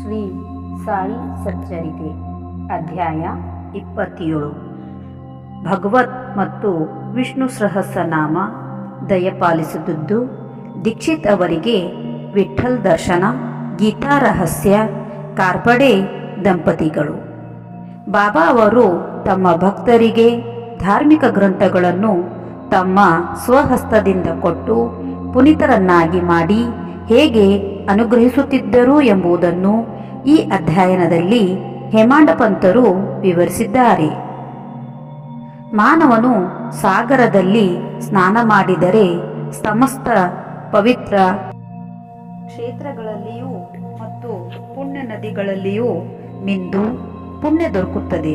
ಶ್ರೀ ಸಾಯಿ ಸಚ್ಚರಿತೆ ಅಧ್ಯಾಯ ಇಪ್ಪತ್ತೇಳು. ಭಗವತ್ ಮತ್ತು ವಿಷ್ಣು ಸಹಸ್ರನಾಮ ದಯಪಾಲಿಸುತ್ತಿದ್ದು ದೀಕ್ಷಿತ್ ಅವರಿಗೆ ವಿಠಲ್ ದರ್ಶನ, ಗೀತಾ ರಹಸ್ಯ, ಕಾರ್ಪಡೆ ದಂಪತಿಗಳು. ಬಾಬಾ ಅವರು ತಮ್ಮ ಭಕ್ತರಿಗೆ ಧಾರ್ಮಿಕ ಗ್ರಂಥಗಳನ್ನು ತಮ್ಮ ಸ್ವಹಸ್ತದಿಂದ ಕೊಟ್ಟು ಪುನೀತರನ್ನಾಗಿ ಮಾಡಿ ಹೇಗೆ ಅನುಗ್ರಹಿಸುತ್ತಿದ್ದರು ಎಂಬುದನ್ನು ಈ ಅಧ್ಯಯನದಲ್ಲಿ ಹೇಮಾಂಡ ಪಂತರು ವಿವರಿಸಿದ್ದಾರೆ. ಮಾನವನು ಸಾಗರದಲ್ಲಿ ಸ್ನಾನ ಮಾಡಿದರೆ ಸಮಸ್ತ ಪವಿತ್ರ ಕ್ಷೇತ್ರಗಳಲ್ಲಿಯೂ ಮತ್ತು ಪುಣ್ಯ ನದಿಗಳಲ್ಲಿಯೂ ಮಿಂದು ಪುಣ್ಯ ದೊರಕುತ್ತದೆ.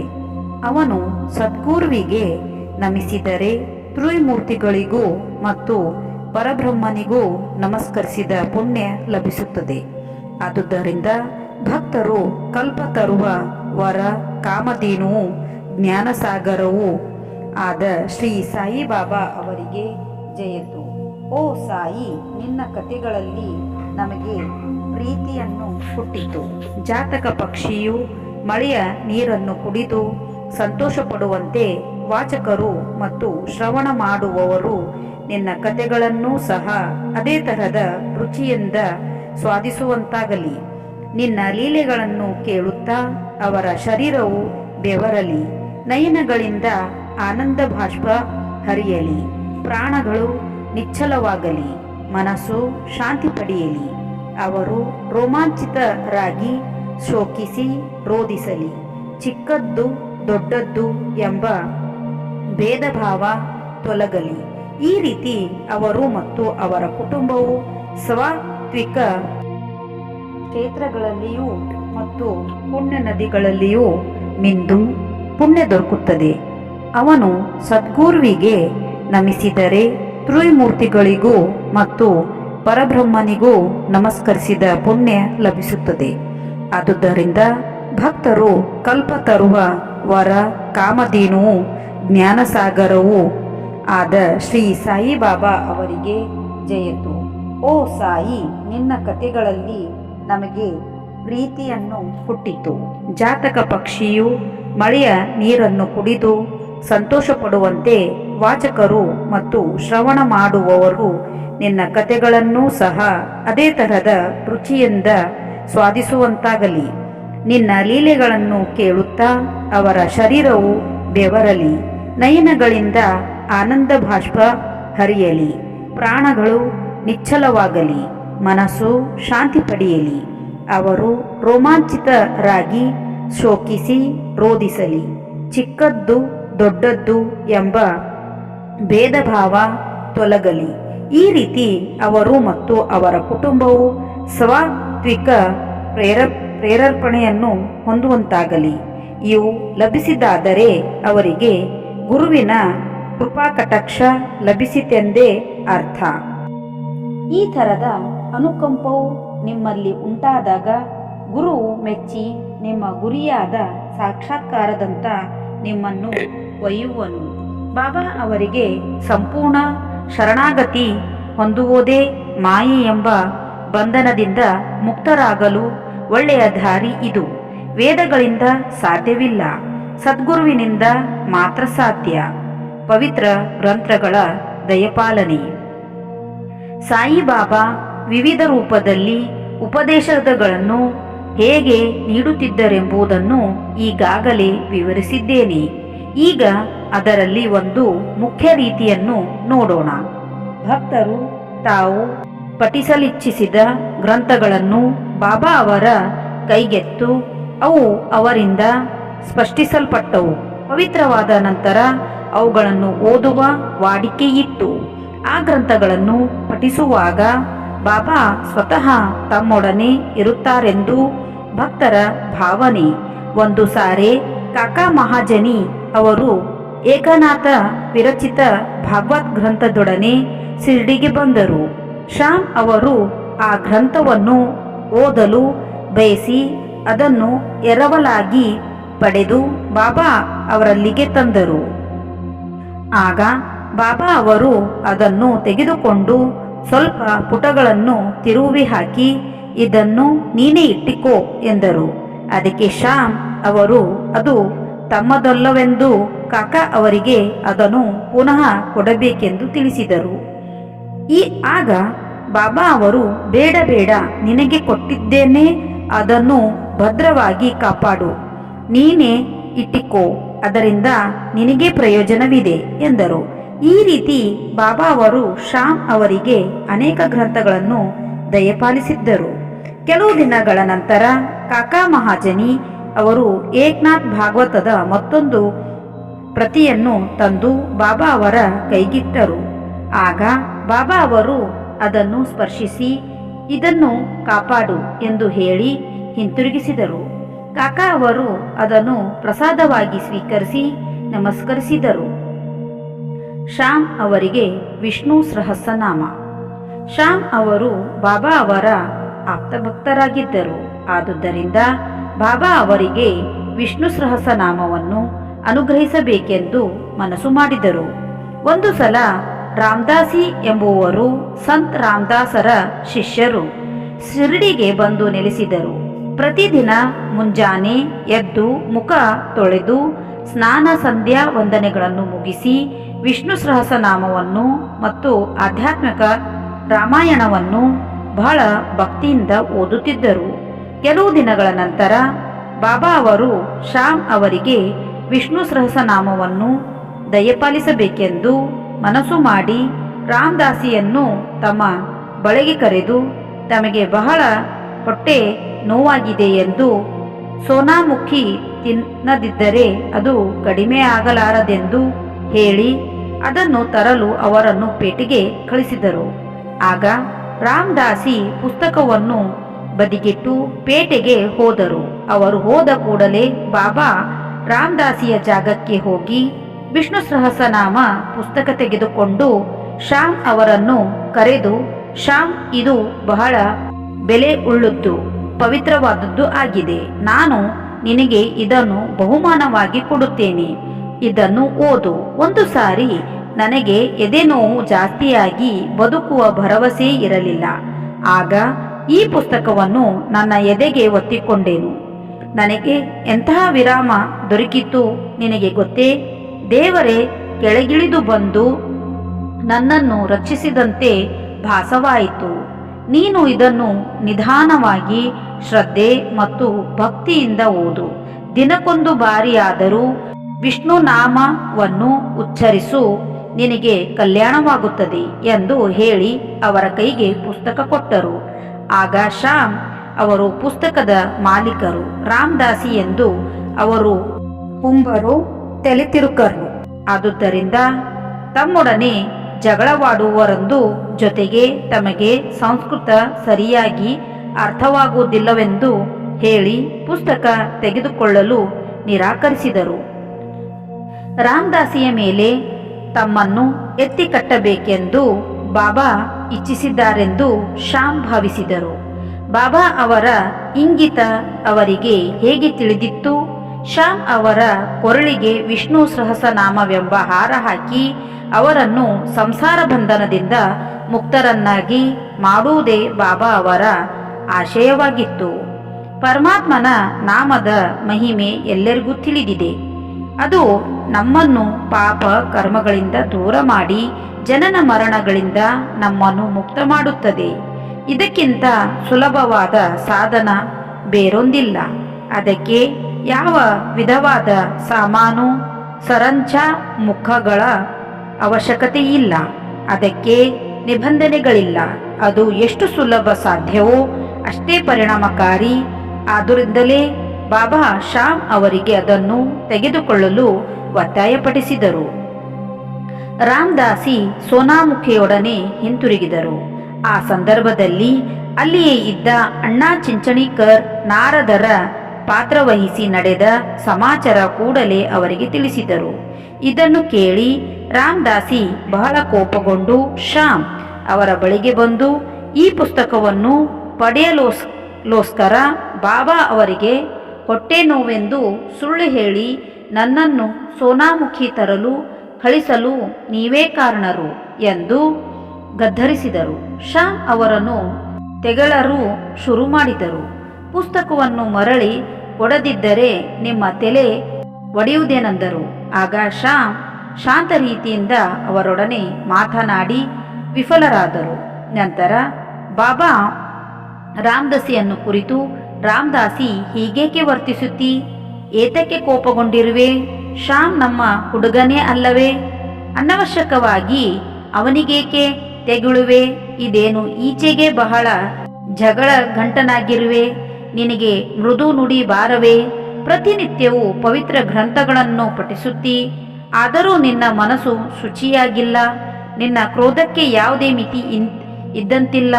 ಅವನು ಸದ್ಗುರುವಿಗೆ ನಮಿಸಿದರೆ ತ್ರಿಮೂರ್ತಿಗಳಿಗೂ ಮತ್ತು ಪರಬ್ರಹ್ಮನಿಗೂ ನಮಸ್ಕರಿಸಿದ ಪುಣ್ಯ ಲಭಿಸುತ್ತದೆ. ಆದುದರಿಂದ ಭಕ್ತರು ಕಲ್ಪ ತರುವ ವರ ಕಾಮಧೇನುವು ಜ್ಞಾನಸಾಗರವೂ ಆದ ಶ್ರೀ ಸಾಯಿಬಾಬಾ ಅವರಿಗೆ ಜಯತು ಓ ಸಾಯಿ, ನಿನ್ನ ಕಥೆಗಳಲ್ಲಿ ನಮಗೆ ಪ್ರೀತಿಯನ್ನು ಹುಟ್ಟಿತು. ಜಾತಕ ಪಕ್ಷಿಯು ಮಳೆಯ ನೀರನ್ನು ಕುಡಿದು ಸಂತೋಷ ಪಡುವಂತೆ ವಾಚಕರು ಮತ್ತು ಶ್ರವಣ ಮಾಡುವವರು ನಿನ್ನ ಕತೆಗಳನ್ನೂ ಸಹ ಅದೇ ತರಹದ ರುಚಿಯಿಂದ ಸ್ವಾದಿಸುವಂತಾಗಲಿ. ನಿನ್ನ ಲೀಲೆಗಳನ್ನು ಕೇಳುತ್ತಾ ಅವರ ಶರೀರವು ಬೆವರಲಿ. ನಯನಗಳಿಂದ ಆನಂದ ಬಾಷ್ಪ ಹರಿಯಲಿ. ಪ್ರಾಣಗಳು ನಿಚ್ಚಲವಾಗಲಿ. ಮನಸ್ಸು ಶಾಂತಿ ಪಡೆಯಲಿ. ಅವರು ರೋಮಾಂಚಿತರಾಗಿ ಶೋಕಿಸಿ ರೋಧಿಸಲಿ ಚಿಕ್ಕದ್ದು ದೊಡ್ಡದ್ದು ಎಂಬ ಭೇದ ಭಾವ ತೊಲಗಲಿ. ಈ ರೀತಿ ಅವರು ಮತ್ತು ಅವರ ಕುಟುಂಬವು ಸ್ವಾತ್ವಿಕ ಕ್ಷೇತ್ರಗಳಲ್ಲಿಯೂ ಮತ್ತು ಪುಣ್ಯ ನದಿಗಳಲ್ಲಿಯೂ ಮಿಂದು ಪುಣ್ಯ ದೊರಕುತ್ತದೆ. ಅವನು ಸದ್ಗುರುವಿಗೆ ನಮಿಸಿದರೆ ತ್ರಿಮೂರ್ತಿಗಳಿಗೂ ಮತ್ತು ಪರಬ್ರಹ್ಮನಿಗೂ ನಮಸ್ಕರಿಸಿದ ಪುಣ್ಯ ಲಭಿಸುತ್ತದೆ. ಆದುದರಿಂದ ಭಕ್ತರು ಕಲ್ಪ ತರುವ ವರ ಕಾಮಧೇನುವು ಜ್ಞಾನಸಾಗರವೂ ಆದ ಶ್ರೀ ಸಾಯಿಬಾಬಾ ಅವರಿಗೆ ಜಯತು. ಓ ಸಾಯಿ, ನಿನ್ನ ಕಥೆಗಳಲ್ಲಿ ನಮಗೆ ಪ್ರೀತಿಯನ್ನು ಹುಟ್ಟಿತು. ಜಾತಕ ಪಕ್ಷಿಯು ಮಳೆಯ ನೀರನ್ನು ಕುಡಿದು ಸಂತೋಷ ಪಡುವಂತೆ ವಾಚಕರು ಮತ್ತು ಶ್ರವಣ ಮಾಡುವವರು ನಿನ್ನ ಕಥೆಗಳನ್ನೂ ಸಹ ಅದೇ ತರಹದ ರುಚಿಯಿಂದ ಸ್ವಾದಿಸುವಂತಾಗಲಿ. ನಿನ್ನ ಲೀಲೆಗಳನ್ನು ಕೇಳುತ್ತಾ ಅವರ ಶರೀರವು ಬೆವರಲಿ, ನಯನಗಳಿಂದ ಆನಂದ ಬಾಷ್ಪ ಹರಿಯಲಿ, ಪ್ರಾಣಗಳು ನಿಚ್ಚಲವಾಗಲಿ, ಮನಸ್ಸು ಶಾಂತಿ ಪಡೆಯಲಿ, ಅವರು ರೋಮಾಂಚಿತರಾಗಿ ಶೋಕಿಸಿ ರೋಧಿಸಲಿ, ಚಿಕ್ಕದ್ದು ದೊಡ್ಡದ್ದು ಎಂಬ ಭೇದ ಭಾವ ತೊಲಗಲಿ. ಈ ರೀತಿ ಅವರು ಮತ್ತು ಅವರ ಕುಟುಂಬವು ಸ್ವಾತ್ವಿಕ ಪ್ರೇರ, ಪ್ರೇರರ್ಪಣೆಯನ್ನು ಹೊಂದುವಂತಾಗಲಿ. ಇವು ಲಭಿಸಿದಾದರೆ ಅವರಿಗೆ ಗುರುವಿನ ಕೃಪಾಕಟಾಕ್ಷ ಲಭಿಸಿತೆಂದೇ ಅರ್ಥ. ಈ ಥರದ ಅನುಕಂಪವು ನಿಮ್ಮಲ್ಲಿ ಉಂಟಾದಾಗ ಗುರುವು ಮೆಚ್ಚಿ ನಿಮ್ಮ ಗುರಿಯಾದ ಸಾಕ್ಷಾತ್ಕಾರದಂತ ನಿಮ್ಮನ್ನು ಒಯ್ಯುವನು. ಬಾಬಾ ಅವರಿಗೆ ಸಂಪೂರ್ಣ ಶರಣಾಗತಿ ಹೊಂದುವುದೇ ಮಾಯೆ ಎಂಬ ಬಂಧನದಿಂದ ಮುಕ್ತರಾಗಲು ಒಳ್ಳೆಯ ದಾರಿ ಇದು. ವೇದಗಳಿಂದ ಸಾಧ್ಯವಿಲ್ಲ. ಸದ್ಗುರುವಿನಿಂದ ಮಾತ್ರ ಸಾಧ್ಯ. ಪವಿತ್ರ ಗ್ರಂಥಗಳ ದಯಪಾಲನೆ. ಸಾಯಿಬಾಬಾ ವಿವಿಧ ರೂಪದಲ್ಲಿ ಉಪದೇಶಗಳನ್ನು ಹೇಗೆ ನೀಡುತ್ತಿದ್ದರೆಂಬುದನ್ನು ಈಗಾಗಲೇ ವಿವರಿಸಿದ್ದೇನೆ. ಈಗ ಅದರಲ್ಲಿ ಒಂದು ಮುಖ್ಯ ರೀತಿಯನ್ನು ನೋಡೋಣ. ಭಕ್ತರು ತಾವು ಪಠಿಸಲಿಚ್ಛಿಸಿದ ಗ್ರಂಥಗಳನ್ನು ಬಾಬಾ ಅವರ ಕೈಗೆತ್ತು ಅವು ಅವರಿಂದ ಸ್ಪಷ್ಟಿಸಲ್ಪಟ್ಟವು. ಪವಿತ್ರವಾದ ನಂತರ ಅವುಗಳನ್ನು ಓದುವ ವಾಡಿಕೆಯಿತ್ತು ಆ ಗ್ರಂಥಗಳನ್ನು ಪಠಿಸುವಾಗ ಬಾಬಾ ಸ್ವತಃ ತಮ್ಮೊಡನೆ ಇರುತ್ತಾರೆಂದು ಭಕ್ತರ ಭಾವನೆ. ಒಂದು ಸಾರೆ ಕಾಕಾ ಮಹಾಜನಿ ಅವರು ಏಕನಾಥ ವಿರಚಿತ ಭಾಗವತ್ ಗ್ರಂಥದೊಡನೆ ಶಿರ್ಡಿಗೆ ಬಂದರು. ಶ್ಯಾಮ್ ಅವರು ಆ ಗ್ರಂಥವನ್ನು ಓದಲು ಬಯಸಿ ಅದನ್ನು ಎರವಲಾಗಿ ಪಡೆದು ಬಾಬಾ ಅವರಲ್ಲಿಗೆ ತಂದರು. ಆಗ ಬಾಬಾ ಅವರು ಅದನ್ನು ತೆಗೆದುಕೊಂಡು ಸ್ವಲ್ಪ ಪುಟಗಳನ್ನು ತಿರುವಿ ಹಾಕಿ, ಇದನ್ನು ನೀನೇ ಇಟ್ಟಿಕೋ ಎಂದರು. ಅದಕ್ಕೆ ಶ್ಯಾಮ್ ಅವರು, ಅದು ತಮ್ಮದಲ್ಲವೆಂದು ಕಾಕ ಅವರಿಗೆ ಅದನ್ನು ಪುನಃ ಕೊಡಬೇಕೆಂದು ತಿಳಿಸಿದರು. ಈ ಆಗ ಬಾಬಾ ಅವರು, ಬೇಡ ಬೇಡ, ನಿನಗೆ ಕೊಟ್ಟಿದ್ದೇನೆ, ಅದನ್ನು ಭದ್ರವಾಗಿ ಕಾಪಾಡು. ನೀನೇ ಇಟ್ಟಿಕೋ. ಅದರಿಂದ ನಿನಗೆ ಪ್ರಯೋಜನವಿದೆ ಎಂದರು. ಈ ರೀತಿ ಬಾಬಾ ಅವರು ಶ್ಯಾಮ್ ಅವರಿಗೆ ಅನೇಕ ಗ್ರಂಥಗಳನ್ನು ದಯಪಾಲಿಸಿದ್ದರು. ಕೆಲವು ದಿನಗಳ ನಂತರ ಕಾಕಾ ಮಹಾಜನಿ ಅವರು ಏಕನಾಥ್ ಭಾಗವತದ ಮತ್ತೊಂದು ಪ್ರತಿಯನ್ನು ತಂದು ಬಾಬಾ ಅವರ ಕೈಗಿಟ್ಟರು. ಆಗ ಬಾಬಾ ಅವರು ಅದನ್ನು ಸ್ಪರ್ಶಿಸಿ, ಇದನ್ನು ಕಾಪಾಡು ಎಂದು ಹೇಳಿ ಹಿಂತಿರುಗಿಸಿದರು ಕಾಕಾ ಅವರು ಅದನ್ನು ಪ್ರಸಾದವಾಗಿ ಸ್ವೀಕರಿಸಿ ನಮಸ್ಕರಿಸಿದರು. ಶ್ಯಾಮ್ ಅವರಿಗೆ ವಿಷ್ಣು ಸಹಸ್ರನಾಮ. ಶ್ಯಾಮ್ ಅವರು ಬಾಬಾ ಅವರ ಆಪ್ತಭಕ್ತರಾಗಿದ್ದರು. ಆದುದರಿಂದ ಬಾಬಾ ಅವರಿಗೆ ವಿಷ್ಣು ಸಹಸ್ರನಾಮವನ್ನು ಅನುಗ್ರಹಿಸಬೇಕೆಂದು ಮನಸ್ಸು ಮಾಡಿದರು. ಒಂದು ಸಲ ರಾಮದಾಸಿ ಎಂಬುವರು ಸಂತ್ ರಾಮದಾಸರ ಶಿಷ್ಯರು ಶಿರಡಿಗೆ ಬಂದು ನೆಲೆಸಿದರು. ಪ್ರತಿದಿನ ಮುಂಜಾನೆ ಎದ್ದು ಮುಖ ತೊಳೆದು ಸ್ನಾನ ಸಂಧ್ಯಾ ವಂದನೆಗಳನ್ನು ಮುಗಿಸಿ ವಿಷ್ಣು ಸಹಸ್ರನಾಮವನ್ನು ಮತ್ತು ಆಧ್ಯಾತ್ಮಿಕ ರಾಮಾಯಣವನ್ನು ಬಹಳ ಭಕ್ತಿಯಿಂದ ಓದುತ್ತಿದ್ದರು. ಕೆಲವು ದಿನಗಳ ನಂತರ ಬಾಬಾ ಅವರು ಶ್ಯಾಮ್ ಅವರಿಗೆ ವಿಷ್ಣು ಸಹಸ್ರನಾಮವನ್ನು ದಯಪಾಲಿಸಬೇಕೆಂದು ಮನಸ್ಸು ಮಾಡಿ ರಾಮದಾಸಿಯನ್ನು ತಮ್ಮ ಬಳಿಗೆ ಕರೆದು ತಮಗೆ ಬಹಳ ಹೊಟ್ಟೆ ನೋವಾಗಿದೆ ಎಂದು ಸೋನಾಮುಖಿ ತಿನ್ನದಿದ್ದರೆ ಅದು ಕಡಿಮೆ ಆಗಲಾರದೆಂದು ಹೇಳಿ ಅದನ್ನು ತರಲು ಅವರನ್ನು ಪೇಟೆಗೆ ಕಳಿಸಿದರು. ಆಗ ರಾಮದಾಸಿ ಪುಸ್ತಕವನ್ನು ಬದಿಗಿಟ್ಟು ಪೇಟೆಗೆ ಹೋದರು. ಅವರು ಹೋದ ಕೂಡಲೇ ಬಾಬಾ ರಾಮದಾಸಿಯ ಜಾಗಕ್ಕೆ ಹೋಗಿ ವಿಷ್ಣು ಸಹಸ್ರನಾಮ ಪುಸ್ತಕ ತೆಗೆದುಕೊಂಡು ಶ್ಯಾಮ್ ಅವರನ್ನು ಕರೆದು, ಶ್ಯಾಮ್, ಇದು ಬಹಳ ಬೆಲೆ ಉಳ್ಳದ್ದು ಪವಿತ್ರವಾದದ್ದು ಆಗಿದೆ. ನಾನು ನಿನಗೆ ಇದನ್ನು ಬಹುಮಾನವಾಗಿ ಕೊಡುತ್ತೇನೆ. ಇದನ್ನು ಓದು. ಒಂದು ಸಾರಿ ನನಗೆ ಎದೆ ನೋವು ಜಾಸ್ತಿಯಾಗಿ ಬದುಕುವ ಭರವಸೆ ಇರಲಿಲ್ಲ. ಆಗ ಈ ಪುಸ್ತಕವನ್ನು ನನ್ನ ಎದೆಗೆ ಒತ್ತಿಕೊಂಡೆನು. ನನಗೆ ಎಂತಹ ವಿರಾಮ ದೊರಕಿತು ನಿನಗೆ ಗೊತ್ತೇ? ದೇವರೇ, ಕೆಳಗಿಳಿದು ಬಂದು ನನ್ನನ್ನು ರಕ್ಷಿಸಿದಂತೆ ಭಾಸವಾಯಿತು. ನೀನು ಇದನ್ನು ನಿಧಾನವಾಗಿ ಶ್ರದ್ಧೆ ಮತ್ತು ಭಕ್ತಿಯಿಂದ ಓದು. ದಿನಕ್ಕೊಂದು ಬಾರಿಯಾದರೂ ವಿಷ್ಣು ನಾಮವನ್ನು ಉಚ್ಚರಿಸು. ನಿನಗೆ ಕಲ್ಯಾಣವಾಗುತ್ತದೆ ಎಂದು ಹೇಳಿ ಅವರ ಕೈಗೆ ಪುಸ್ತಕ ಕೊಟ್ಟರು. ಆಗ ಶ್ಯಾಮ್ ಅವರು ಪುಸ್ತಕದ ಮಾಲೀಕರು ರಾಮದಾಸಿ ಎಂದು ಅವರು ಹುಂಬರು ತೆಲೆತಿರುಕರು. ಆದುದರಿಂದ ತಮ್ಮೊಡನೆ ಜಗಳವಾಡುವರಂದು ಜೊತೆಗೆ ತಮಗೆ ಸಂಸ್ಕೃತ ಸರಿಯಾಗಿ ಅರ್ಥವಾಗುವುದಿಲ್ಲವೆಂದು ಹೇಳಿ ಪುಸ್ತಕ ತೆಗೆದುಕೊಳ್ಳಲು ನಿರಾಕರಿಸಿದರು. ರಾಮದಾಸಿಯ ಮೇಲೆ ತಮ್ಮನ್ನು ಎತ್ತಿ ಕಟ್ಟಬೇಕೆಂದು ಬಾಬಾ ಇಚ್ಛಿಸಿದ್ದಾರೆಂದು ಶ್ಯಾಮ್ ಭಾವಿಸಿದರು. ಬಾಬಾ ಅವರ ಇಂಗಿತ ಅವರಿಗೆ ಹೇಗೆ ತಿಳಿದಿತ್ತು? ಶ್ಯಾಮ್ ಅವರ ಕೊರಳಿಗೆ ವಿಷ್ಣು ಸಹಸ್ರನಾಮವೆಂಬ ಹಾರ ಹಾಕಿ ಅವರನ್ನು ಸಂಸಾರ ಬಂಧನದಿಂದ ಮುಕ್ತರನ್ನಾಗಿ ಮಾಡುವುದೇ ಬಾಬಾ ಅವರ ಆಶಯವಾಗಿತ್ತು. ಪರಮಾತ್ಮನ ನಾಮದ ಮಹಿಮೆ ಎಲ್ಲರಿಗೂ ತಿಳಿದಿದೆ. ಅದು ನಮ್ಮನ್ನು ಪಾಪ ಕರ್ಮಗಳಿಂದ ದೂರ ಮಾಡಿ ಜನನ ಮರಣಗಳಿಂದ ನಮ್ಮನ್ನು ಮುಕ್ತ ಮಾಡುತ್ತದೆ. ಇದಕ್ಕಿಂತ ಸುಲಭವಾದ ಸಾಧನ ಬೇರೊಂದಿಲ್ಲ. ಅದಕ್ಕೆ ಯಾವ ವಿಧವಾದ ಸಾಮಾನು ಸರಂಚ ಮುಖಗಳ ಅವಶ್ಯಕತೆ ಇಲ್ಲ. ಅದಕ್ಕೆ ನಿಬಂಧನೆಗಳಿಲ್ಲ. ಅದು ಎಷ್ಟು ಸುಲಭ ಸಾಧ್ಯವೋ ಅಷ್ಟೇ ಪರಿಣಾಮಕಾರಿ. ಆದುದರಿಂದಲೇ ಬಾಬಾ ಶ್ಯಾಮ್ ಅವರಿಗೆ ಅದನ್ನು ತೆಗೆದುಕೊಳ್ಳಲು ಒತ್ತಾಯಪಡಿಸಿದರು. ರಾಮದಾಸಿ ಸೋನಾಮುಖಿಯೊಡನೆ ಹಿಂತಿರುಗಿದರು. ಆ ಸಂದರ್ಭದಲ್ಲಿ ಅಲ್ಲಿಯೇ ಇದ್ದ ಅಣ್ಣಾ ಚಿಂಚಣಿಕರ್ ನಾರದರ ಪಾತ್ರವಹಿಸಿ ನಡೆದ ಸಮಾಚಾರ ಕೂಡಲೇ ಅವರಿಗೆ ತಿಳಿಸಿದರು. ಇದನ್ನು ಕೇಳಿ ರಾಮದಾಸಿ ಬಹಳ ಕೋಪಗೊಂಡು, ಶ್ಯಾಮ್, ಅವರ ಬಳಿಗೆ ಬಂದು ಈ ಪುಸ್ತಕವನ್ನು ಪಡೆಯಲೋಸ್ ಲೋಸ್ಕರ ಬಾಬಾ ಅವರಿಗೆ ಹೊಟ್ಟೆ ನೋವೆಂದು ಸುಳ್ಳು ಹೇಳಿ ನನ್ನನ್ನು ಸೋನಾಮುಖಿ ತರಲು, ಕಳಿಸಲು ನೀವೇ ಕಾರಣರು ಎಂದು ಗದ್ದರಿಸಿದರು ಶಾ ಅವರನ್ನು ತೆಗಳರು ಶುರು ಮಾಡಿದರು. ಪುಸ್ತಕವನ್ನು ಮರಳಿ ಒಡೆದಿದ್ದರೆ ನಿಮ್ಮ ತಲೆ ಒಡೆಯುವುದೇನೆಂದರು? ಆಗ ಶಾ ಶಾಂತ ರೀತಿಯಿಂದ ಅವರೊಡನೆ ಮಾತನಾಡಿ ವಿಫಲರಾದರು. ನಂತರ ಬಾಬಾ ರಾಮದಾಸಿಯನ್ನು ಕುರಿತು, ರಾಮದಾಸಿ, ಹೀಗೇಕೆ ವರ್ತಿಸುತ್ತಿ? ಏತಕ್ಕೆ ಕೋಪಗೊಂಡಿರುವೆ? ಶ್ಯಾಮ್ ನಮ್ಮ ಹುಡುಗನೇ ಅಲ್ಲವೇ? ಅನವಶ್ಯಕವಾಗಿ ಅವನಿಗೇಕೆ ತೆಗಳುವೆ? ಇದೇನು ಈಚೆಗೆ ಬಹಳ ಜಗಳ ಗಂಟನಾಗಿರುವೆ? ನಿನಗೆ ಮೃದು ನುಡಿ ಬಾರವೇ? ಪ್ರತಿನಿತ್ಯವೂ ಪವಿತ್ರ ಗ್ರಂಥಗಳನ್ನು ಪಠಿಸುತ್ತಿ, ಆದರೂ ನಿನ್ನ ಮನಸ್ಸು ಶುಚಿಯಾಗಿಲ್ಲ. ನಿನ್ನ ಕ್ರೋಧಕ್ಕೆ ಯಾವುದೇ ಮಿತಿ ಇದ್ದಂತಿಲ್ಲ.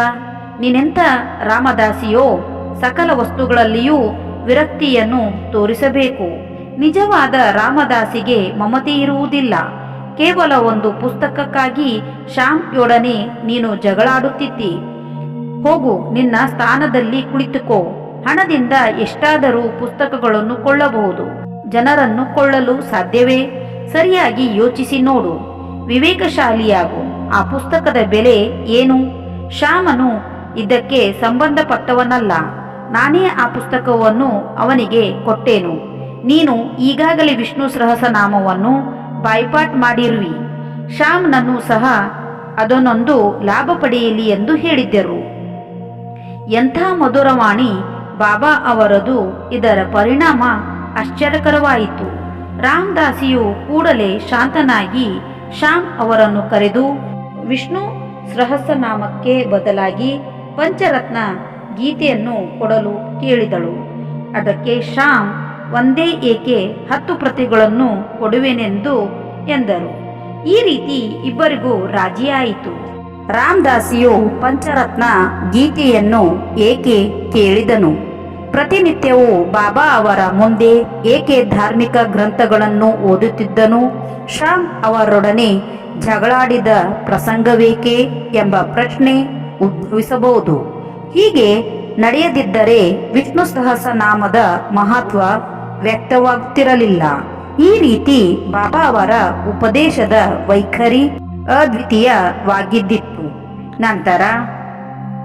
ನೀನೆಂಥ ರಾಮದಾಸಿಯೋ, ಸಕಲ ವಸ್ತುಗಳಲ್ಲಿಯೂ ವಿರಕ್ತಿಯನ್ನು ತೋರಿಸಬೇಕು. ನಿಜವಾದ ರಾಮದಾಸಿಗೆ ಮಮತೆ ಇರುವುದಿಲ್ಲ. ಕೇವಲ ಒಂದು ಪುಸ್ತಕಕ್ಕಾಗಿ ಶ್ಯಾಮ್ಯೊಡನೆ ನೀನು ಜಗಳಾಡುತ್ತಿದ್ದಿ. ಹೋಗು, ನಿನ್ನ ಸ್ಥಾನದಲ್ಲಿ ಕುಳಿತುಕೋ. ಹಣದಿಂದ ಎಷ್ಟಾದರೂ ಪುಸ್ತಕಗಳನ್ನು ಕೊಳ್ಳಬಹುದು. ಜನರನ್ನು ಕೊಳ್ಳಲು ಸಾಧ್ಯವೇ? ಸರಿಯಾಗಿ ಯೋಚಿಸಿ ನೋಡು. ವಿವೇಕಶಾಲಿಯಾಗು. ಆ ಪುಸ್ತಕದ ಬೆಲೆ ಏನು? ಶ್ಯಾಮನು ಇದಕ್ಕೆ ಸಂಬಂಧಪಟ್ಟವನಲ್ಲ. ನಾನೇ ಆ ಪುಸ್ತಕವನ್ನು ಅವನಿಗೆ ಕೊಟ್ಟೇನು. ನೀನು ಈಗಾಗಲೇ ವಿಷ್ಣು ಸಹಸ್ರನಾಮವನ್ನು ಬಾಯ್ಪಾಟ್ ಮಾಡಿರುವಿ. ಶ್ಯಾಮ್ನನ್ನು ಸಹ ಅದನ್ನೊಂದು ಲಾಭ ಪಡೆಯಲಿ ಎಂದು ಹೇಳಿದ್ದರು. ಎಂಥ ಮಧುರವಾಣಿ ಬಾಬಾ ಅವರದು ಇದರ ಪರಿಣಾಮ ಆಶ್ಚರ್ಯಕರವಾಯಿತು. ರಾಮದಾಸಿಯು ಕೂಡಲೇ ಶಾಂತನಾಗಿ ಶ್ಯಾಮ್ ಅವರನ್ನು ಕರೆದು, ವಿಷ್ಣು ಸಹಸ್ರನಾಮಕ್ಕೆ ಬದಲಾಗಿ ಪಂಚರತ್ನ ಗೀತೆಯನ್ನು ಕೊಡಲು ಕೇಳಿದಳು. ಅದಕ್ಕೆ ಶ್ಯಾಮ್, ಒಂದೇ ಏಕೆ ಹತ್ತು ಪ್ರತಿಗಳನ್ನು ಕೊಡುವೆನೆಂದು ಎಂದರು. ಈ ರೀತಿ ಇಬ್ಬರಿಗೂ ರಾಜಿಯಾಯಿತು. ರಾಮದಾಸಿಯು ಪಂಚರತ್ನ ಗೀತೆಯನ್ನು ಏಕೆ ಕೇಳಿದನು? ಪ್ರತಿನಿತ್ಯವೂ ಬಾಬಾ ಅವರ ಮುಂದೆ ಏಕೆ ಧಾರ್ಮಿಕ ಗ್ರಂಥಗಳನ್ನು ಓದುತ್ತಿದ್ದನು? ಶ್ಯಾಮ್ ಅವರೊಡನೆ ಜಗಳಾಡಿದ ಪ್ರಸಂಗವೇಕೆ ಎಂಬ ಪ್ರಶ್ನೆ ಉದ್ಭವಿಸಬಹುದು. ಹೀಗೆ ನಡೆಯದಿದ್ದರೆ ವಿಷ್ಣು ಸಹಸ್ರನಾಮದ ಮಹತ್ವ ವ್ಯಕ್ತವಾಗುತ್ತಿರಲಿಲ್ಲ. ಈ ರೀತಿ ಬಾಬಾ ಅವರ ಉಪದೇಶದ ವೈಖರಿ ಅದ್ವಿತೀಯವಾಗಿದ್ದಿತ್ತು. ನಂತರ,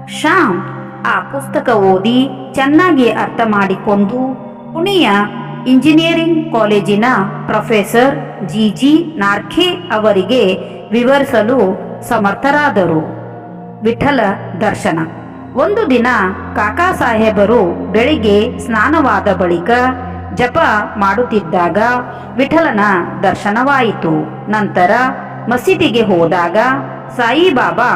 ಶ್ಯಾಮ್, ಆ ಪುಸ್ತಕ ಓದಿ ಚೆನ್ನಾಗಿ ಅರ್ಥ ಮಾಡಿಕೊಂಡು ಪುಣೆಯ ಇಂಜಿನಿಯರಿಂಗ್ ಕಾಲೇಜಿನ ಪ್ರೊಫೆಸರ್ ಜಿ. ಜಿ. ನಾರ್ಖೆ ಅವರಿಗೆ ವಿವರಿಸಲು ಸಮರ್ಥರಾದರು. ವಿಠಲ ದರ್ಶನ. ಒಂದು ದಿನ ಕಾಕಾ ಸಾಹೇಬರು ಬೆಳಿಗ್ಗೆ ಸ್ನಾನವಾದ ಬಳಿಕ ಜಪ ಮಾಡುತ್ತಿದ್ದಾಗ ವಿಠಲನ ದರ್ಶನವಾಯಿತು. ನಂತರ ಮಸೀದಿಗೆ ಹೋದಾಗ ಸಾಯಿಬಾಬಾ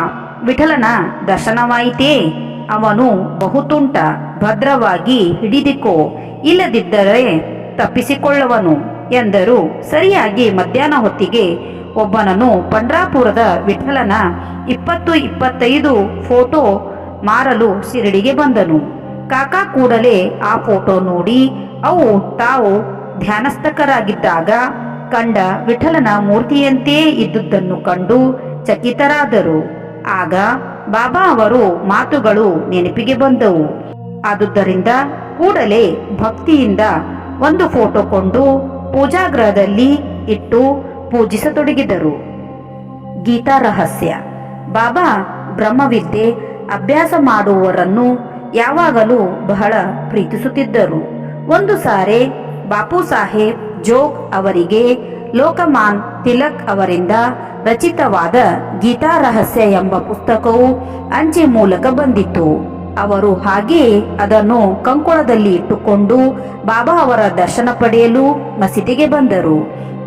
ವಿಠಲನ ದರ್ಶನವಾಯಿತೇ? ಅವನು ಬಹುತುಂಟ, ಭದ್ರವಾಗಿ ಹಿಡಿದಿಕೋ, ಇಲ್ಲದಿದ್ದರೆ ತಪ್ಪಿಸಿಕೊಳ್ಳುವನು ಎಂದರು. ಸರಿಯಾಗಿ ಮಧ್ಯಾಹ್ನ ಹೊತ್ತಿಗೆ ಒಬ್ಬನನು ಪಂಡ್ರಾಪುರದ ವಿಠಲನ ಇಪ್ಪತ್ತು ಇಪ್ಪತ್ತೈದು ಫೋಟೋ ಮಾರಲು ಶಿರಡಿಗೆ ಬಂದನು. ಕಾಕಾ ಕೂಡಲೇ ಆ ಫೋಟೋ ನೋಡಿ ಅವು ತಾವು ಧ್ಯಾನಸ್ಥಕರಾಗಿದ್ದಾಗ ಕಂಡ ವಿಠಲನ ಮೂರ್ತಿಯಂತೆ ಇದ್ದುದನ್ನು ಕಂಡು ಚಕಿತರಾದರು. ಆಗ ಬಾಬಾ ಅವರು ಮಾತುಗಳು ನೆನಪಿಗೆ ಬಂದವು. ಆದುದರಿಂದ ಕೂಡಲೇ ಭಕ್ತಿಯಿಂದ ಒಂದು ಫೋಟೋ ಕೊಂಡು ಪೂಜಾಗೃಹದಲ್ಲಿ ಇಟ್ಟು ಪೂಜಿಸತೊಡಗಿದರು. ಗೀತಾ ರಹಸ್ಯ. ಬಾಬಾ, ಬ್ರಹ್ಮವಿದ್ಯೆ, ಅಭ್ಯಾಸ ಮಾಡುವವರನ್ನು ಯಾವಾಗಲೂ ಬಹಳ ಪ್ರೀತಿಸುತ್ತಿದ್ದರು. ಒಂದು ಸಾರಿ ಬಾಪು ಸಾಹೇಬ್ ಜೋಗ್ ಅವರಿಗೆ ಲೋಕಮಾನ್ ತಿಲಕ್ ಅವರಿಂದ ರಚಿತವಾದ ಗೀತಾ ರಹಸ್ಯ ಎಂಬ ಪುಸ್ತಕವು ಅಂಚೆ ಮೂಲಕ ಬಂದಿತ್ತು. ಅವರು ಹಾಗೆಯೇ ಅದನ್ನು ಕಂಕುಳದಲ್ಲಿ ಇಟ್ಟುಕೊಂಡು ಬಾಬಾ ಅವರ ದರ್ಶನ ಪಡೆಯಲು ಮಸೀದಿಗೆ ಬಂದರು.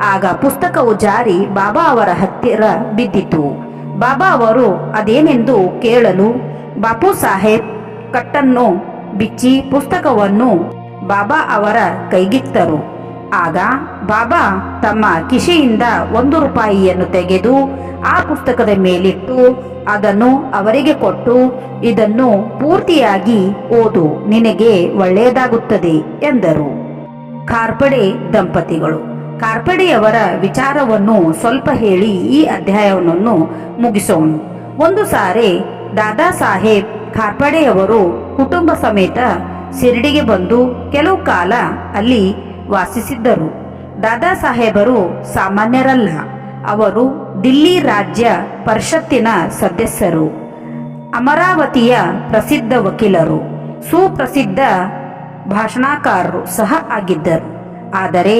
ಆಗ ಪುಸ್ತಕವು ಜಾರಿ ಬಾಬಾ ಅವರ ಹತ್ತಿರ ಬಿದ್ದಿತು. ಬಾಬಾ ಅವರು ಅದೇನೆಂದು ಕೇಳಲು ಬಾಪು ಸಾಹೇಬ್ ಕಟ್ಟನ್ನು ಬಿಚ್ಚಿ ಪುಸ್ತಕವನ್ನು ಬಾಬಾ ಅವರ ಕೈಗಿತ್ತರು ಆಗ ಬಾಬಾ ತಮ್ಮ ಕಿಶೆಯಿಂದ ಒಂದು ರೂಪಾಯಿಯನ್ನು ತೆಗೆದು ಆ ಪುಸ್ತಕದ ಮೇಲಿಟ್ಟು ಅದನ್ನು ಅವರಿಗೆ ಕೊಟ್ಟು ಇದನ್ನು ಪೂರ್ತಿಯಾಗಿ ಓದು, ನಿನಗೆ ಒಳ್ಳೆಯದಾಗುತ್ತದೆ ಎಂದರು. ಕಾರ್ಪಡೆ ದಂಪತಿಗಳು ಕಾರ್ಪಡೆಯವರ ವಿಚಾರವನ್ನು ಸ್ವಲ್ಪ ಹೇಳಿ ಈ ಅಧ್ಯಾಯವನ್ನು ಮುಗಿಸೋಣ. ಒಂದು ಸಾರಿ ದಾದಾ ಸಾಹೇಬ್ ಕಾರ್ಪಡೆಯವರು ಕುಟುಂಬ ಸಮೇತ ಶಿರಡಿಗೆ ಬಂದು ಕೆಲವು ಕಾಲ ಅಲ್ಲಿ ವಾಸಿಸಿದ್ದರು. ದಾದಾ ಸಾಹೇಬರು ಸಾಮಾನ್ಯರಲ್ಲ, ಅವರು ದಿಲ್ಲಿ ರಾಜ್ಯ ಪರಿಷತ್ತಿನ ಸದಸ್ಯರು, ಅಮರಾವತಿಯ ಪ್ರಸಿದ್ಧ ವಕೀಲರು, ಸುಪ್ರಸಿದ್ಧ ಭಾಷಣಕಾರರು ಸಹ ಆಗಿದ್ದರು. ಆದರೆ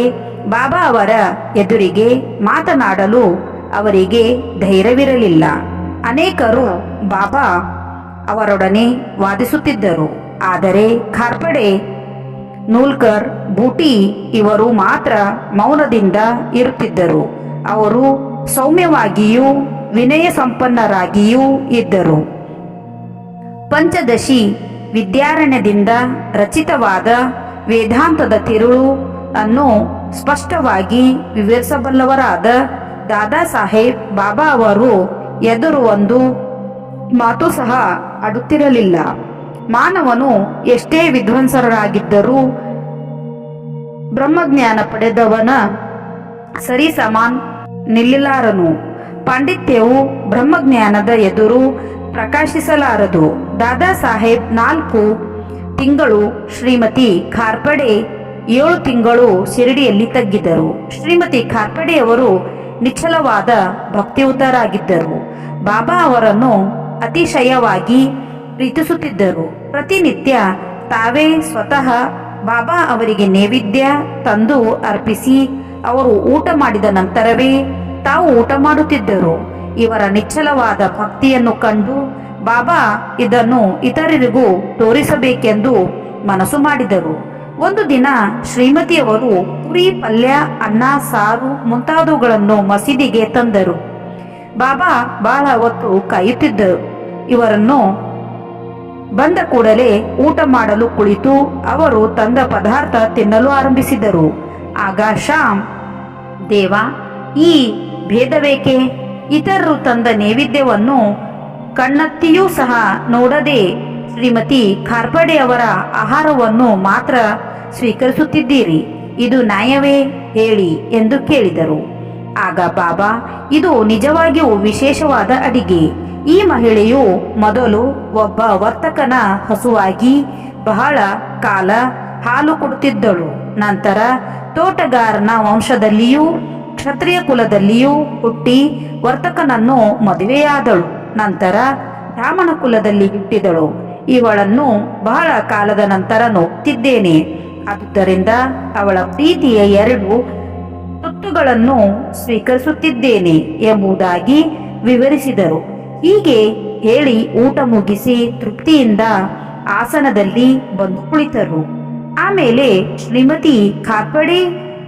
ಬಾಬಾ ಅವರ ಎದುರಿಗೆ ಮಾತನಾಡಲು ಅವರಿಗೆ ಧೈರ್ಯವಿರಲಿಲ್ಲ. ಅನೇಕರು ಬಾಬಾ ಅವರೊಡನೆ ವಾದಿಸುತ್ತಿದ್ದರು. ಆದರೆ ಖಾರ್ಪಡೆ ನೂಲ್ಕರ್ ಬೂಟಿ ಇವರು ಮಾತ್ರ ಮೌನದಿಂದ ಇರುತ್ತಿದ್ದರು. ಅವರು ಸೌಮ್ಯವಾಗಿಯೂ ವಿನಯ ಸಂಪನ್ನರಾಗಿಯೂ ಇದ್ದರು. ಪಂಚದಶಿ ವಿದ್ಯಾರಣ್ಯದಿಂದ ರಚಿತವಾದ ವೇದಾಂತದ ತಿರುಳು ಅನ್ನು ಸ್ಪಷ್ಟವಾಗಿ ವಿವರಿಸಬಲ್ಲವರಾದ ದಾದಾ ಸಾಹೇಬ್ ಬಾಬಾ ಅವರು ಎದುರು ಒಂದು ಮಾತು ಸಹ ಆಡುತ್ತಿರಲಿಲ್ಲ ಮಾನವನು ಎಷ್ಟೇ ವಿಧ್ವಂಸರಾಗಿದ್ದರೂ ಬ್ರಹ್ಮಜ್ಞಾನ ಪಡೆದವನ ಸರಿ ಸಮಾನ್ ನಿಲ್ಲಲಾರನು. ಪಾಂಡಿತ್ಯವು ಬ್ರಹ್ಮಜ್ಞಾನದ ಎದುರು ಪ್ರಕಾಶಿಸಲಾರದು. ದಾದಾ ಸಾಹೇಬ್ ನಾಲ್ಕು ತಿಂಗಳು ಶ್ರೀಮತಿ ಖಾರ್ಪಡೆ ಏಳು ತಿಂಗಳು ಶಿರಡಿಯಲ್ಲಿ ತಗ್ಗಿದರು ಶ್ರೀಮತಿ ಕಾರ್ಪಡೆಯವರು ನಿಚ್ಚಲವಾದ ಭಕ್ತಿಯುತರಾಗಿದ್ದರು. ಬಾಬಾ ಅವರನ್ನು ಅತಿಶಯವಾಗಿ ಪ್ರೀತಿಸುತ್ತಿದ್ದರು. ಪ್ರತಿನಿತ್ಯ ತಾವೇ ಸ್ವತಃ ಬಾಬಾ ಅವರಿಗೆ ನೈವೇದ್ಯ ತಂದು ಅರ್ಪಿಸಿ ಅವರು ಊಟ ಮಾಡಿದ ನಂತರವೇ ತಾವು ಊಟ ಮಾಡುತ್ತಿದ್ದರು. ಇವರ ನಿಚ್ಚಲವಾದ ಭಕ್ತಿಯನ್ನು ಕಂಡು ಬಾಬಾ ಇದನ್ನು ಇತರರಿಗೂ ತೋರಿಸಬೇಕೆಂದು ಮನಸ್ಸು ಮಾಡಿದರು. ಒಂದು ದಿನ ಶ್ರೀಮತಿಯವರು ಪುರಿ, ಪಲ್ಯ, ಅನ್ನ, ಸಾರು ಮುಂತಾದವುಗಳನ್ನು ಮಸೀದಿಗೆ ತಂದರು. ಬಾಬಾ ಬಹಳ ಹೊತ್ತು ಕಾಯುತ್ತಿದ್ದರು. ಇವರನ್ನು ಬಂದ ಕೂಡಲೇ ಊಟ ಮಾಡಲು ಕುಳಿತು ಅವರು ತಂದ ಪದಾರ್ಥ ತಿನ್ನಲು ಆರಂಭಿಸಿದರು. ಆಗ ಶ್ಯಾಮ್, ದೇವ, ಈ ಭೇದವೇಕೆ? ಇತರರು ತಂದ ನೈವೇದ್ಯವನ್ನು ಕಣ್ಣತ್ತಿಯೂ ಸಹ ನೋಡದೆ ಶ್ರೀಮತಿ ಖಾರ್ಪಡೆ ಅವರ ಆಹಾರವನ್ನು ಮಾತ್ರ ಸ್ವೀಕರಿಸುತ್ತಿದ್ದೀರಿ. ಇದು ನ್ಯಾಯವೇ ಹೇಳಿ ಎಂದು ಕೇಳಿದರು. ಆಗ ಬಾಬಾ, ಇದು ನಿಜವಾಗಿಯೂ ವಿಶೇಷವಾದ ಅಡಿಗೆ. ಈ ಮಹಿಳೆಯು ಮೊದಲು ಒಬ್ಬ ವರ್ತಕನ ಹಸುವಾಗಿ ಬಹಳ ಕಾಲ ಹಾಲು ಕೊಡುತ್ತಿದ್ದಳು. ನಂತರ ತೋಟಗಾರನ ವಂಶದಲ್ಲಿಯೂ ಕ್ಷತ್ರಿಯ ಕುಲದಲ್ಲಿಯೂ ಹುಟ್ಟಿ ವರ್ತಕನನ್ನು ಮದುವೆಯಾದಳು. ನಂತರ ಬ್ರಾಹ್ಮಣ ಕುಲದಲ್ಲಿ ಹುಟ್ಟಿದಳು. ಇವಳನ್ನು ಬಹಳ ಕಾಲದ ನಂತರ ನೋಡ್ತಿದ್ದೇನೆ ಆದುದರಿಂದ ಅವಳ ಪ್ರೀತಿಯ ಎರಡು ತುತ್ತುಗಳನ್ನು ಸ್ವೀಕರಿಸುತ್ತಿದ್ದೇನೆ ಎಂಬುದಾಗಿ ವಿವರಿಸಿದರು. ಹೀಗೆ ಹೇಳಿ ಊಟ ಮುಗಿಸಿ ತೃಪ್ತಿಯಿಂದ ಆಸನದಲ್ಲಿ ಬಂದು ಕುಳಿತರು. ಆಮೇಲೆ ಶ್ರೀಮತಿ ಖಾರ್ಪಡೆ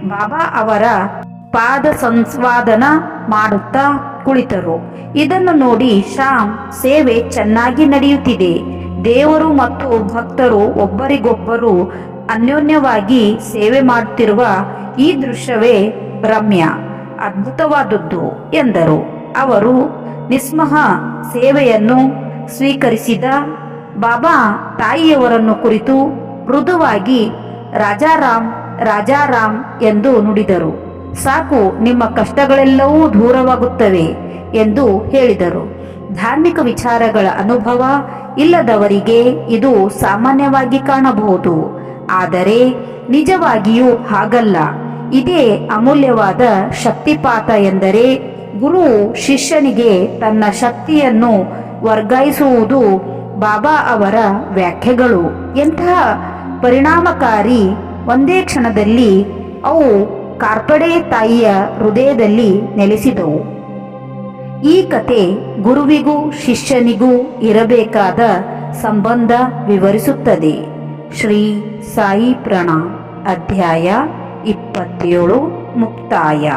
ಬಾಬಾ ಅವರ ಪಾದ ಸಂಸ್ವಾದನ ಮಾಡುತ್ತಾ ಕುಳಿತರು. ಇದನ್ನು ನೋಡಿ ಶ್ಯಾಮ್ ಸೇವೆ ಚೆನ್ನಾಗಿ ನಡೆಯುತ್ತಿದೆ. ದೇವರು ಮತ್ತು ಭಕ್ತರು ಒಬ್ಬರಿಗೊಬ್ಬರು ಅನ್ಯೋನ್ಯವಾಗಿ ಸೇವೆ ಮಾಡುತ್ತಿರುವ ಈ ದೃಶ್ಯವೇ ರಮ್ಯ, ಅದ್ಭುತವಾದದ್ದು ಎಂದರು. ಅವರು ನಿಸ್ಮಹ ಸೇವೆಯನ್ನು ಸ್ವೀಕರಿಸಿದ ಬಾಬಾ ತಾಯಿಯವರನ್ನು ಕುರಿತು ಮೃದುವಾಗಿ ರಾಜಾರಾಮ್ ರಾಜಾರಾಮ್ ಎಂದು ನುಡಿದರು. ಸಾಕು, ನಿಮ್ಮ ಕಷ್ಟಗಳೆಲ್ಲವೂ ದೂರವಾಗುತ್ತವೆ ಎಂದು ಹೇಳಿದರು. ಧಾರ್ಮಿಕ ವಿಚಾರಗಳ ಅನುಭವ ಇಲ್ಲದವರಿಗೆ ಇದು ಸಾಮಾನ್ಯವಾಗಿ ಕಾಣಬಹುದು. ಆದರೆ ನಿಜವಾಗಿಯೂ ಹಾಗಲ್ಲ. ಇದೇ ಅಮೂಲ್ಯವಾದ ಶಕ್ತಿಪಾತ ಎಂದರೆ ಗುರು ಶಿಷ್ಯನಿಗೆ ತನ್ನ ಶಕ್ತಿಯನ್ನು ವರ್ಗಾಯಿಸುವುದು ಬಾಬಾ ಅವರ ವ್ಯಾಖ್ಯೆಗಳು. ಎಂತಹ ಪರಿಣಾಮಕಾರಿ ಒಂದೇ ಕ್ಷಣದಲ್ಲಿ ಅವು ಕಾರ್ಪಡೆ ತಾಯಿಯ ಹೃದಯದಲ್ಲಿ ನೆಲೆಸಿದವು. ಈ ಕತೆ ಗುರುವಿಗೂ ಶಿಷ್ಯನಿಗೂ ಇರಬೇಕಾದ ಸಂಬಂಧ ವಿವರಿಸುತ್ತದೆ. ಶ್ರೀ ಸಾಯಿ ಪ್ರಣ ಅಧ್ಯಾಯ ಇಪ್ಪತ್ತೇಳು ಮುಕ್ತಾಯ.